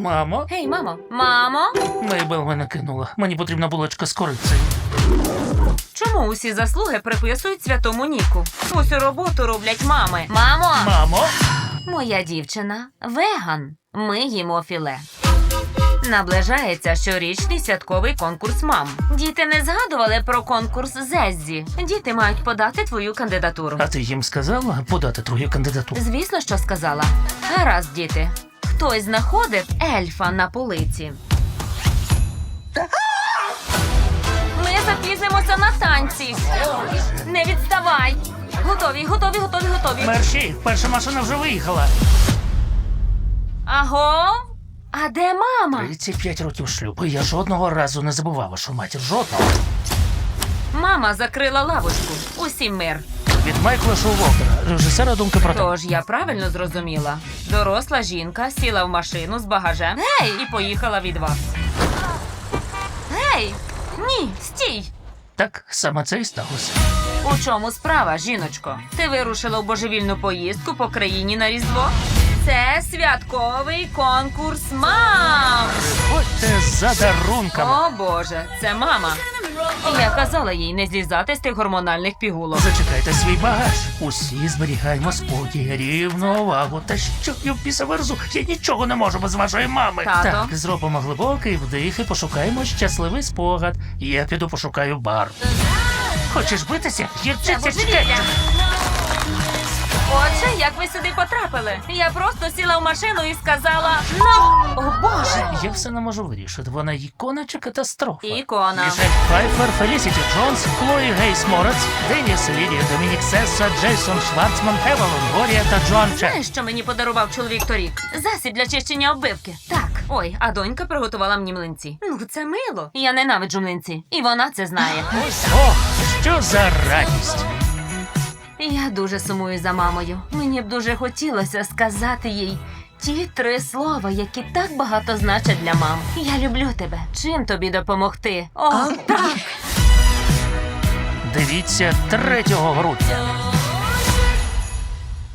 Мамо, Гей, мамо, мамо, Мейбел мене кинула. Мені потрібна булочка з корицею. чому усі заслуги приписують святому Ніку? Усю роботу роблять мами. Мамо, Мамо, моя дівчина веган. Ми їмо філе. Наближається щорічний святковий конкурс мам. Діти не згадували про конкурс Зеззі. Діти мають подати твою кандидатуру. а ти їм сказала подати твою кандидатуру? Звісно, що сказала. Гаразд, діти. Хтось знаходив ельфа на полиці. Ми запізнимося на танці. Не відставай. Готові, готові, готові, готові. Мерші, перша машина вже виїхала. Аго? А де мама? 35 років шлюбу. Я жодного разу не забував вашу матір. Жодного. Мама закрила лавочку. Усім мир. Від Майкла Шоувокера, режисера думки про те. Тож я правильно зрозуміла. Доросла жінка сіла в машину з багажем Гей! і поїхала від вас. Гей! Ні, стій! Так, саме це і сталося. У чому справа, жіночко? Ти вирушила в божевільну поїздку по країні на Різдво? Це святковий конкурс мам! Ходьте за дарунками. О Боже, це мама. Я казала їй не злізати з тих гормональних пігулок. Зачекайте свій багаж. Усі зберігаємо спокій, рівновагу. Та що я в біса верзу? Я нічого не можу без вашої мами. Тато. Так, зробимо глибокий вдих і пошукаємо щасливий спогад. Я піду пошукаю бар. Хочеш битися? Гірчиця божевілля. чекай. Як ви сюди потрапили? Я просто сіла в машину і сказала «Ну!» О Боже! Я все не можу вирішити. Вона ікона чи катастрофа? Ікона. Мішель Пфайфер, Фелісіті Джонс, Хлої Гейс Морец, Деніс Лідія, Домінік Сесса, Джейсон Шварцман, Евелон Горія та Джоан Чен. Знаєш, що мені подарував чоловік торік? Засіб для чищення оббивки. Так. Ой, а донька приготувала мені млинці. Ну, це мило. Я ненавиджу млинці. І вона це знає. Ох, що за радість! Я дуже сумую за мамою. Мені б дуже хотілося сказати їй ті три слова, які так багато значать для мам. Я люблю тебе. Чим тобі допомогти? О, так! Дивіться 3 грудня.